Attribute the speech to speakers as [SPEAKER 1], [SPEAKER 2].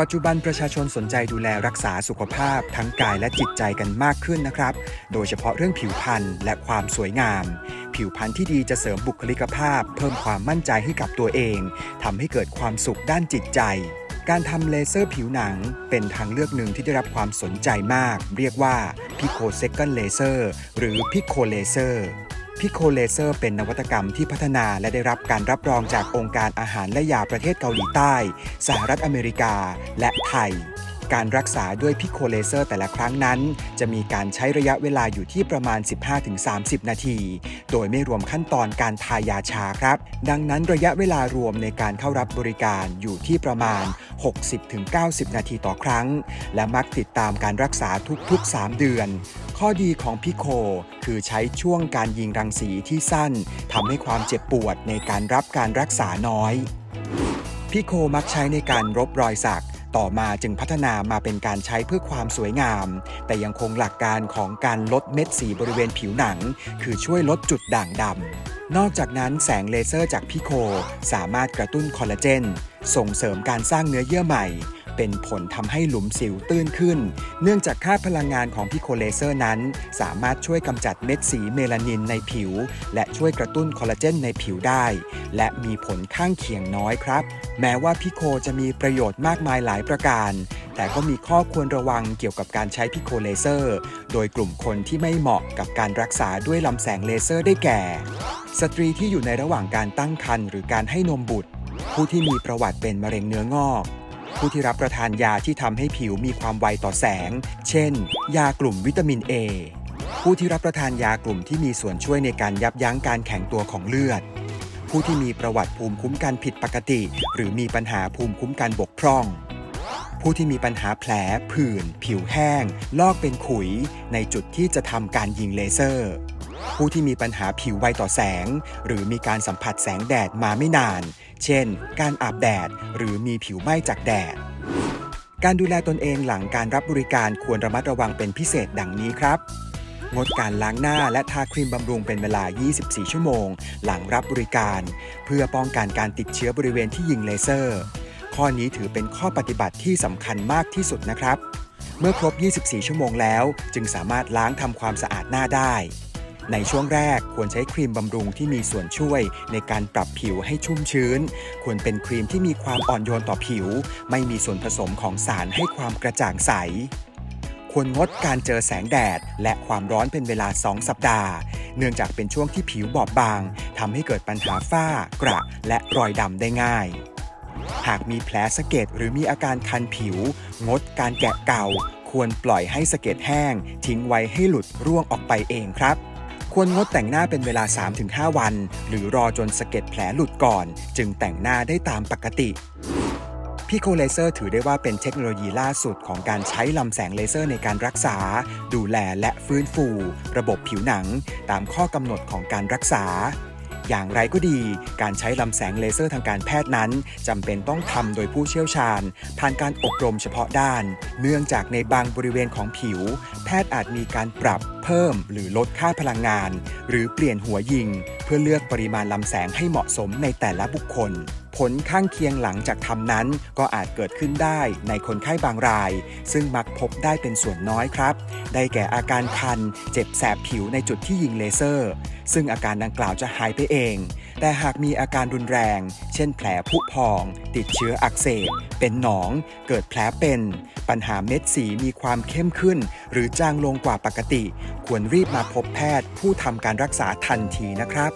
[SPEAKER 1] ปัจจุบันประชาชนสนใจดูแลรักษาสุขภาพ ทั้งกายและจิตใจกันมากขึ้นนะครับ โดยเฉพาะเรื่องผิวพรรณและความสวยงาม ผิวพรรณที่ดีจะเสริมบุคลิกภาพ เพิ่มความมั่นใจให้กับตัวเองทำให้เกิดความสุขด้านจิตใจ การทำเลเซอร์ผิวหนัง เป็นทางเลือกหนึ่งที่ได้รับความสนใจมาก เรียกว่า Pico Second Laser หรือ Pico Laser พิโคเลเซอร์เป็นนวัตกรรมที่พัฒนาและได้รับการรับรองจากองค์การอาหารและยาประเทศเกาหลีใต้ สหรัฐอเมริกา และไทย การรักษาด้วยพิโคเลเซอร์แต่ละครั้งนั้น จะมีการใช้ระยะเวลาอยู่ที่ประมาณ 15-30 นาที โดยไม่รวมขั้นตอนการทายาชาครับ ดังนั้นระยะเวลารวมในการเข้ารับบริการอยู่ที่ประมาณ 60-90 นาทีต่อครั้ง และมักติดตามการรักษาทุกๆ 3 เดือน ข้อดีของพิโคคือใช้ช่วงการยิงรังสีที่สั้นทำให้ความเจ็บปวดในการรับการรักษาน้อย พิโคมักใช้ในการรบรอยสัก ต่อมาจึงพัฒนามาเป็นการใช้เพื่อความสวยงาม แต่ยังคงหลักการของการลดเม็ดสีบริเวณผิวหนัง คือช่วยลดจุดด่างดำนอกจากนั้นแสงเลเซอร์จากพิโคสามารถกระตุ้นคอลลาเจนส่งเสริมการสร้างเนื้อเยื่อใหม่ เป็นผลทำให้หลุมสิวตื้นขึ้น เนื่องจากค่าพลังงานของพิโคเลเซอร์นั้น สามารถช่วยกำจัดเม็ดสีเมลานินในผิว และช่วยกระตุ้นคอลลาเจนในผิวได้ และมีผลข้างเคียงน้อยครับ แม้ว่าพิโคจะมีประโยชน์มากมายหลายประการ แต่ก็มีข้อควรระวังเกี่ยวกับการใช้พิโคเลเซอร์ โดยกลุ่มคนที่ไม่เหมาะกับการรักษาด้วยลำแสงเลเซอร์ได้แก่ สตรีที่อยู่ในระหว่างการตั้งครรภ์หรือการให้นมบุตร ผู้ที่มีประวัติเป็นมะเร็งเนื้องอก ผู้ที่รับประทานยาที่ทำให้ผิวมีความไวต่อแสง เช่น ยากลุ่มวิตามิน A ผู้ที่รับประทานยากลุ่มที่มีส่วนช่วยในการยับยั้งการแข็งตัวของเลือด ผู้ที่มีประวัติภูมิคุ้มกันผิดปกติ หรือมีปัญหาภูมิคุ้มกันบกพร่อง ผู้ที่มีปัญหาแผลผื่น ผิวแห้ง ลอกเป็นขุย ในจุดที่จะทำการยิงเลเซอร์ ผู้ที่มีปัญหาผิวไวต่อแสง หรือมีการสัมผัสแสงแดดมาไม่นาน เช่น การอาบแดด หรือมีผิวไหม้จากแดด การดูแลตนเองหลังการรับบริการควรระมัดระวังเป็นพิเศษดังนี้ครับ งดการล้างหน้าและทาครีมบำรุงเป็นเวลา 24 ชั่วโมง หลังรับบริการ เพื่อป้องกันการติดเชื้อบริเวณที่ยิงเลเซอร์ ข้อนี้ถือเป็นข้อปฏิบัติที่สำคัญมากที่สุดนะครับเมื่อครบ 24 ชั่วโมงแล้ว จึงสามารถล้างทำความสะอาดหน้าได้ ในช่วงแรกควรใช้ครีมบำรุงที่มีส่วนช่วยในการปรับผิวให้ชุ่มชื้น ควรเป็นครีมที่มีความอ่อนโยนต่อผิว ไม่มีส่วนผสมของสารให้ความกระจ่างใส ควรงดการเจอแสงแดด และความร้อนเป็นเวลา 2 สัปดาห์ เนื่องจากเป็นช่วงที่ผิวบอบบางทำให้เกิดปัญหาฝ้า กระและรอยดำได้ง่ายหากมีแผลสะเก็ดหรือมีอาการคันผิว งดการแกะเก่า ควรปล่อยให้สะเก็ดแห้ง ทิ้งไว้ให้หลุดร่วงออกไปเองครับ ควรงดแต่งหน้าเป็นเวลา 3-5 วัน หรือรอจนสะเก็ดแผลหลุดก่อน จึงแต่งหน้าได้ตามปกติพิโคเลเซอร์ถือได้ว่าเป็นเทคโนโลยีล่าสุดของการใช้ลำแสงเลเซอร์ในการรักษา ดูแลและฟื้นฟู ระบบผิวหนัง ตามข้อกำหนดของการรักษา อย่างไรก็ดี การใช้ลำแสงเลเซอร์ทางการแพทย์นั้นจำเป็นต้องทำโดยผู้เชี่ยวชาญ ผ่านการอบรมเฉพาะด้าน เนื่องจากในบางบริเวณของผิว แพทย์อาจมีการปรับเพิ่มหรือลดค่าพลังงาน หรือเปลี่ยนหัวยิง เพื่อเลือกปริมาณลำแสงให้เหมาะสมในแต่ละบุคคล ผลข้างเคียงหลังจากทำนั้น ก็อาจเกิดขึ้นได้ในคนไข้บางราย ซึ่งมักพบได้เป็นส่วนน้อยครับ ได้แก่อาการคัน เจ็บแสบผิวในจุดที่ยิงเลเซอร์ ซึ่งอาการดังกล่าวจะหายไปเอง แต่หากมีอาการรุนแรง เช่นแผลผุพอง ติดเชื้ออักเสบ เป็นหนอง เกิดแผลเป็น ปัญหาเม็ดสีมีความเข้มขึ้น หรือจางลงกว่าปกติ ควรรีบมาพบแพทย์ผู้ทำการรักษาทันทีนะครับ